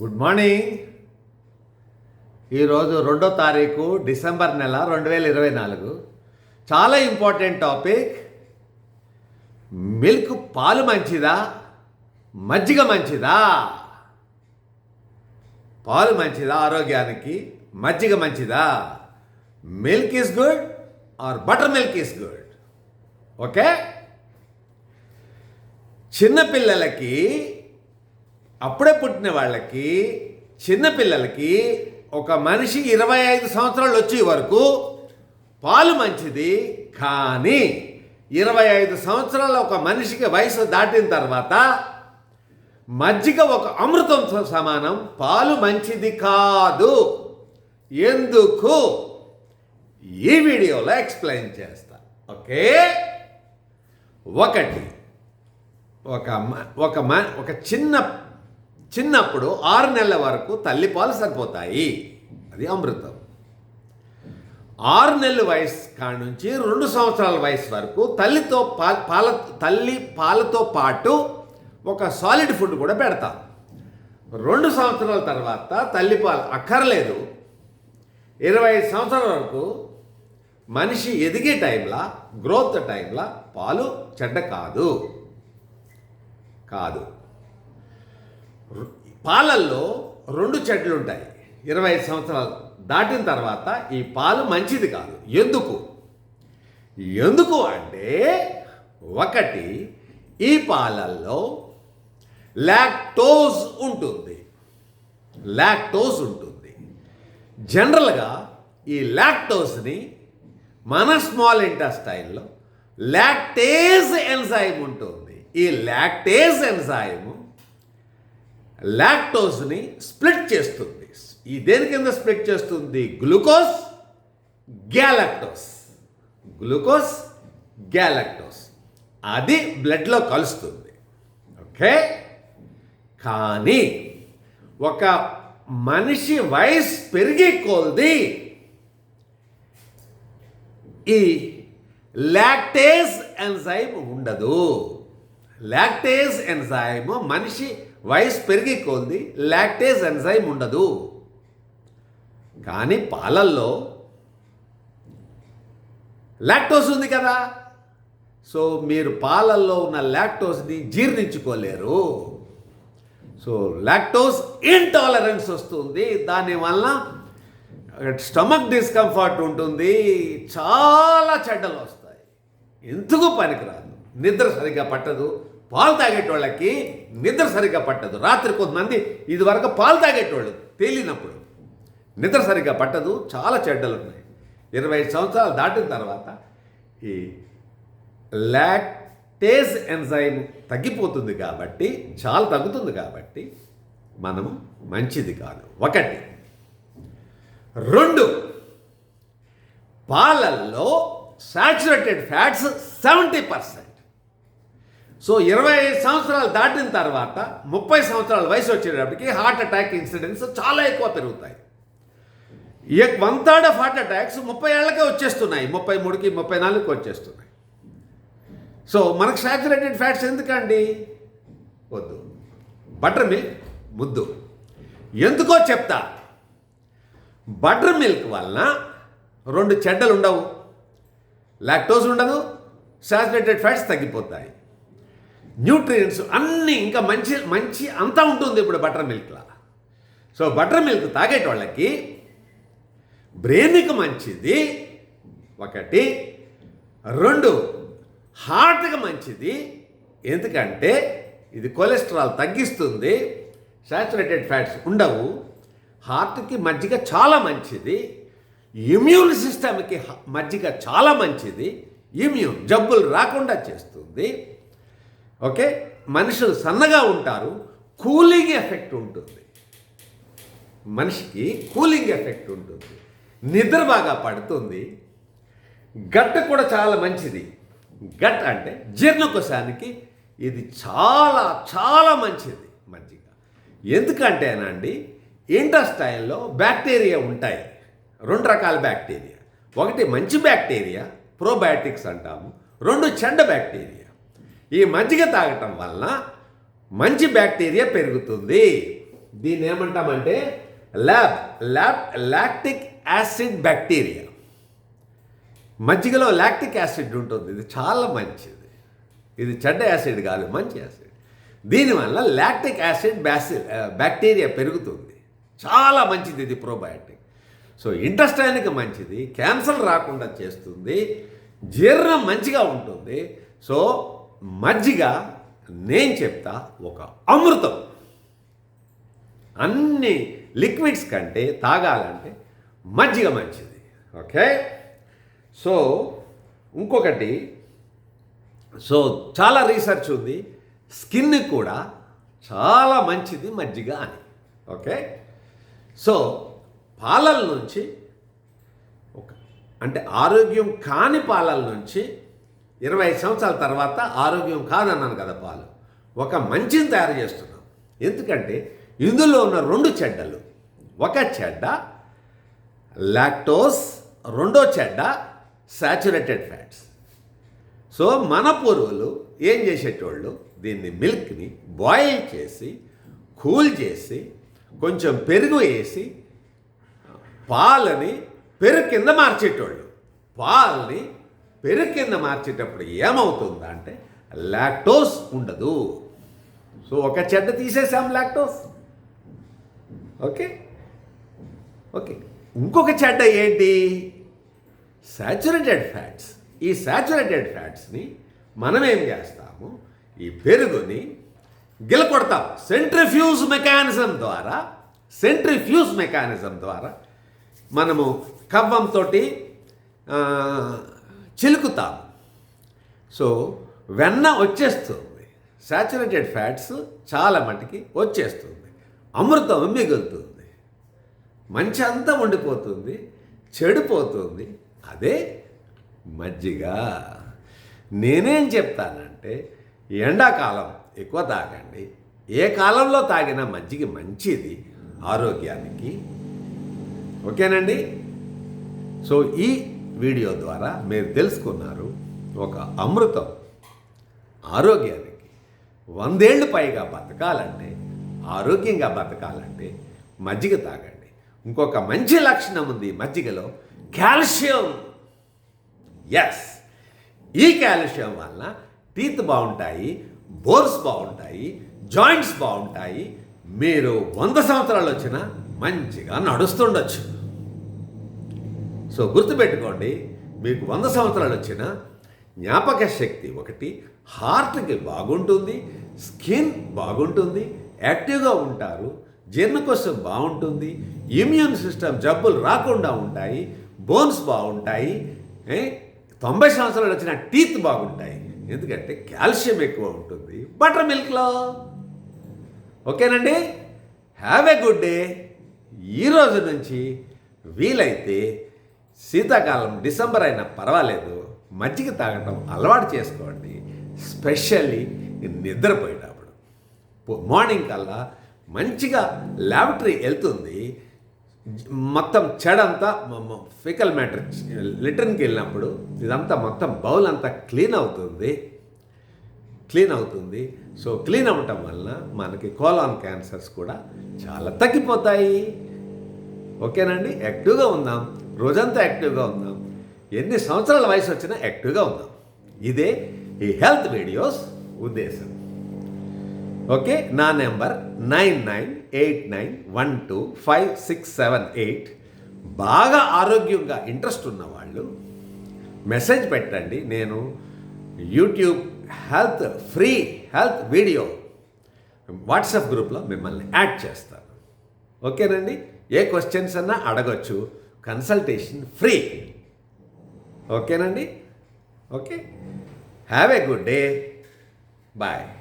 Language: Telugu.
గుడ్ మార్నింగ్ ఈరోజు రెండో తారీఖు డిసెంబర్ నెల రెండు వేల ఇరవై నాలుగు. చాలా ఇంపార్టెంట్ టాపిక్. మిల్క్ పాలు మంచిదా? మజ్జిగ మంచిదా? పాలు మంచిదా ఆరోగ్యానికి? మజ్జిగ మంచిదా? Milk is good or butter milk is good? Okay? చిన్నపిల్లలకి అప్పుడే పుట్టిన వాళ్ళకి చిన్నపిల్లలకి ఒక మనిషి ఇరవై ఐదు సంవత్సరాలు వచ్చే వరకు పాలు మంచిది. కానీ ఇరవై ఐదు సంవత్సరాల ఒక మనిషికి వయసు దాటిన తర్వాత మజ్జిగ ఒక అమృతంతో సమానం. పాలు మంచిది కాదు. ఎందుకు? ఈ వీడియోలో ఎక్స్ప్లెయిన్ చేస్తా. ఓకే? ఒకటి ఒక మ- ఒక మ ఒక చిన్న చిన్నప్పుడు ఆరు నెలల వరకు తల్లిపాలు సరిపోతాయి. అది అమృతం. ఆరు నెలల వయసు కాడ నుంచి రెండు సంవత్సరాల వయసు వరకు తల్లితో పా పాల తల్లి పాలతో పాటు ఒక సాలిడ్ ఫుడ్ కూడా పెడతాం. రెండు సంవత్సరాల తర్వాత తల్లిపాలు అక్కర్లేదు. ఇరవై ఐదు సంవత్సరాల వరకు మనిషి ఎదిగే టైంలో గ్రోత్ టైంలో పాలు చెడ్డ కాదు. కాదు. పాలల్లో రెండు చెట్లు ఉంటాయి ఇరవై ఐదు సంవత్సరాలు దాటిన తర్వాత ఈ పాలు మంచిది కాదు. ఎందుకు? ఎందుకు అంటే ఒకటి ఈ పాలల్లో లాక్టోజ్ ఉంటుంది. లాక్టోజ్ ఉంటుంది. జనరల్గా ఈ లాక్టోస్ని మన స్మాల్ ఇంటెస్టైన్లో లాక్టేజ్ ఎంజైమ్ ఉంటుంది. ఈ లాక్టేజ్ ఎంజైము లాక్టోజ్ని స్ప్లిట్ చేస్తుంది. ఈ దేని కింద స్ప్లిట్ చేస్తుంది? గ్లూకోజ్ గ్యాలక్టోస్ గ్లూకోజ్ గ్యాలక్టోస్ అది బ్లడ్లో కలుస్తుంది. ఓకే? కానీ ఒక మనిషి వయసు పెరిగే కొలది ఈ లాక్టేజ్ ఎంజైమ్ ఉండదు. లాక్టేజ్ ఎంజైమ్ మనిషి వయసు పెరిగి కొద్ది లాక్టేజ్ ఎంజైమ్ ఉండదు. కానీ పాలల్లో లాక్టోస్ ఉంది కదా. సో మీరు పాలల్లో ఉన్న లాక్టోస్ని జీర్ణించుకోలేరు. సో లాక్టోస్ ఇంటాలరెన్స్ వస్తుంది. దానివల్ల స్టమక్ డిస్కంఫర్ట్ ఉంటుంది. చాలా చెడ్డలు వస్తాయి. ఎందుకు పనికిరాదు? నిద్ర సరిగ్గా పట్టదు. పాలు తాగేటోళ్ళకి నిద్ర సరిగ్గా పట్టదు. రాత్రి కొంతమంది ఇది వరకు పాలు తాగేటోళ్ళు తేలినప్పుడు నిద్ర సరిగ్గా పట్టదు. చాలా చెడ్డలు ఉన్నాయి ఇరవై ఐదు సంవత్సరాలు దాటిన తర్వాత ఈ లాక్టేజ్ ఎంజైమ్ తగ్గిపోతుంది కాబట్టి చాలా తగ్గుతుంది కాబట్టి మనము మంచిది కాదు. ఒకటి. రెండు. పాలల్లో saturated fats seventy percent so ఇరవై ఐదు సంవత్సరాలు దాటిన తర్వాత ముప్పై సంవత్సరాల వయసు వచ్చేటప్పటికి హార్ట్ అటాక్ ఇన్సిడెంట్స్ చాలా ఎక్కువ పెరుగుతాయి. One third of heart attacks ముప్పై ఏళ్ళకే వచ్చేస్తున్నాయి. ముప్పై మూడుకి ముప్పై నాలుగుకి వచ్చేస్తున్నాయి. సో మనకు సాచురేటెడ్ ఫ్యాట్స్ ఎందుకండి? వద్దు. బటర్ మిల్క్ ముద్దు. ఎందుకో చెప్తా. బటర్ మిల్క్ వలన రెండు చెడ్డలు ఉండవు లాక్టోజ్ ఉండదు. సాచురేటెడ్ ఫ్యాట్స్ తగ్గిపోతాయి. న్యూట్రియంట్స్ అన్నీ ఇంకా మంచి మంచి అంతా ఉంటుంది ఇప్పుడు బటర్ మిల్క్లా. సో బటర్ మిల్క్ తాగేటోళ్ళకి బ్రెయిన్కి మంచిది ఒకటి. రెండు హార్ట్కి మంచిది. ఎందుకంటే ఇది కొలెస్ట్రాల్ తగ్గిస్తుంది సాచురేటెడ్ ఫ్యాట్స్ ఉండవు. హార్ట్కి మజ్జిగ చాలా మంచిది ఇమ్యూన్ సిస్టమ్కి మజ్జిగ చాలా మంచిది ఇమ్యూన్ జబ్బులు రాకుండా చేస్తుంది. ఓకే? మనుషులు సన్నగా ఉంటారు కూలింగ్ ఎఫెక్ట్ ఉంటుంది. మనిషికి కూలింగ్ ఎఫెక్ట్ ఉంటుంది. నిద్ర బాగా పడుతుంది. గట్ కూడా చాలా మంచిది. గట్ అంటే జీర్ణకోశానికి ఇది చాలా చాలా మంచిది మజ్జిగ. ఎందుకంటేనండి ఇంటస్టైన్లో బ్యాక్టీరియా ఉంటాయి. రెండు రకాల బ్యాక్టీరియా. ఒకటి మంచి బ్యాక్టీరియా ప్రోబయాటిక్స్ అంటాము. రెండు చెడ్డ బ్యాక్టీరియా. ఈ మజ్జిగ తాగటం వలన మంచి బ్యాక్టీరియా పెరుగుతుంది. దీన్ని ఏమంటామంటే lab lab lactic acid bacteria. మజ్జిగలో లాక్టిక్ యాసిడ్ ఉంటుంది. ఇది చాలా మంచిది. ఇది చెడ్డ యాసిడ్ కాదు మంచి యాసిడ్. దీనివల్ల లాక్టిక్ యాసిడ్ బ్యాసి బ్యాక్టీరియా పెరుగుతుంది. చాలా మంచిది ఇది ప్రోబయాటిక్. సో ఇంటెస్టైన్కి మంచిది. క్యాన్సర్ రాకుండా చేస్తుంది. జీర్ణం మంచిగా ఉంటుంది. సో మజ్జిగ నేను చెప్తా ఒక అమృతం. అన్ని లిక్విడ్స్ కంటే తాగాలంటే మజ్జిగ మంచిది. ఓకే? సో ఇంకొకటి సో చాలా రీసెర్చ్ ఉంది. స్కిన్ కూడా చాలా మంచిది మజ్జిగ అని. ఓకే? సో పాలల నుంచి ఒక అంటే ఆరోగ్యం కాని పాలల నుంచి ఇరవై సంవత్సరాల తర్వాత ఆరోగ్యం కాదన్నాను కదా పాలు. ఒక మంచిని తయారు చేస్తున్నాం. ఎందుకంటే ఇందులో ఉన్న రెండు చెడ్డలు. ఒక చెడ్డ లాక్టోస్ రెండో చెడ్డ సాచురేటెడ్ ఫ్యాట్స్. సో మన పూర్వులు ఏం చేసేటోళ్ళు? దీన్ని మిల్క్ని బాయిల్ చేసి కూల్ చేసి కొంచెం పెరుగు వేసి పాలని పెరుగు కింద మార్చేటోళ్ళు. పాలని పెరుగు కింద మార్చేటప్పుడు ఏమవుతుందంటే లాక్టోస్ ఉండదు. సో ఒక చెడ్డ తీసేసాం లాక్టోస్. ఓకే? ఓకే. ఇంకొక చెడ్డ ఏంటి? Saturated fats. ఈ సాచురేటెడ్ ఫ్యాట్స్ని మనం ఏం చేస్తాము? ఈ పెరుగుని గిలకొడతాం. సెంట్రిఫ్యూజ్ మెకానిజం ద్వారా సెంట్రిఫ్యూజ్ మెకానిజం ద్వారా మనము కవ్వంతో చిలుకుతాం. సో వెన్న వచ్చేస్తుంది. సాచురేటెడ్ ఫ్యాట్స్ చాలా మటుకి వచ్చేస్తుంది. అమృతం మిగులుతుంది. మంచి అంతా ఉండిపోతుంది. చెడిపోతుంది. అదే మజ్జిగ. నేనేం చెప్తానంటే ఎండాకాలం ఎక్కువ తాగండి. ఏ కాలంలో తాగినా మజ్జిగ మంచిది ఆరోగ్యానికి. ఓకేనండి? సో ఈ వీడియో ద్వారా మీరు తెలుసుకున్నారు ఒక అమృతం ఆరోగ్యానికి వందేళ్ళు పైగా బతకాలంటే ఆరోగ్యంగా బతకాలంటే మజ్జిగ తాగండి. ఇంకొక మంచి లక్షణం ఉంది మజ్జిగలో కాల్షియం. ఎస్ ఈ కాల్షియం వలన టీత్ బాగుంటాయి బోర్స్ బాగుంటాయి జాయింట్స్ బాగుంటాయి. మీరు వంద సంవత్సరాలు వచ్చినా మంచిగా నడుస్తుండొచ్చు. సో గుర్తుపెట్టుకోండి మీకు వంద సంవత్సరాలు వచ్చిన జ్ఞాపక శక్తి ఒకటి హార్ట్కి బాగుంటుంది స్కిన్ బాగుంటుంది యాక్టివ్గా ఉంటారు జీర్ణకోశం బాగుంటుంది ఇమ్యూన్ సిస్టమ్ జబ్బులు రాకుండా ఉంటాయి బోన్స్ బాగుంటాయి ఏ? తొంభై సంవత్సరాలు వచ్చిన టీత్ బాగుంటాయి. ఎందుకంటే కాల్షియం ఎక్కువ ఉంటుంది. బటర్ మిల్క్లో. ఓకేనండి? Have a good day. ఈ రోజు నుంచి వీలైతే శీతాకాలం డిసెంబర్ అయినా పర్వాలేదు మజ్జిగ తాగటం అలవాటు చేసుకోండి స్పెషల్లీ నిద్రపోయేటప్పుడు. మార్నింగ్ కల్లా మంచిగా ల్యాబరేటరీ వెళ్తుంది మొత్తం చెడంతా ఫికల్ మ్యాటర్ లిటర్న్కి వెళ్ళినప్పుడు ఇదంతా మొత్తం బౌల్ అంతా క్లీన్ అవుతుంది క్లీన్ అవుతుంది. సో క్లీన్ అవ్వటం వలన మనకి కోలాన్ క్యాన్సర్స్ కూడా చాలా తగ్గిపోతాయి. ఓకేనండి? యాక్టివ్గా ఉందాం. రోజంతా యాక్టివ్గా ఉందాం. ఎన్ని సంవత్సరాల వయసు వచ్చినా యాక్టివ్గా ఉందాం. ఇదే ఈ హెల్త్ వీడియోస్ ఉద్దేశం. ఓకే నా number nine nine eight nine one two five six seven eight. బాగా ఆరోగ్యంగా ఇంట్రెస్ట్ ఉన్న వాళ్ళు మెసేజ్ పెట్టండి. నేను YouTube health free health video WhatsApp గ్రూప్లో మిమ్మల్ని యాడ్ చేస్తాను. ఓకేనండి? ఏ క్వశ్చన్స్ అన్నా అడగచ్చు. Consultation free. ఓకేనండి? Okay. Have a good day. Bye.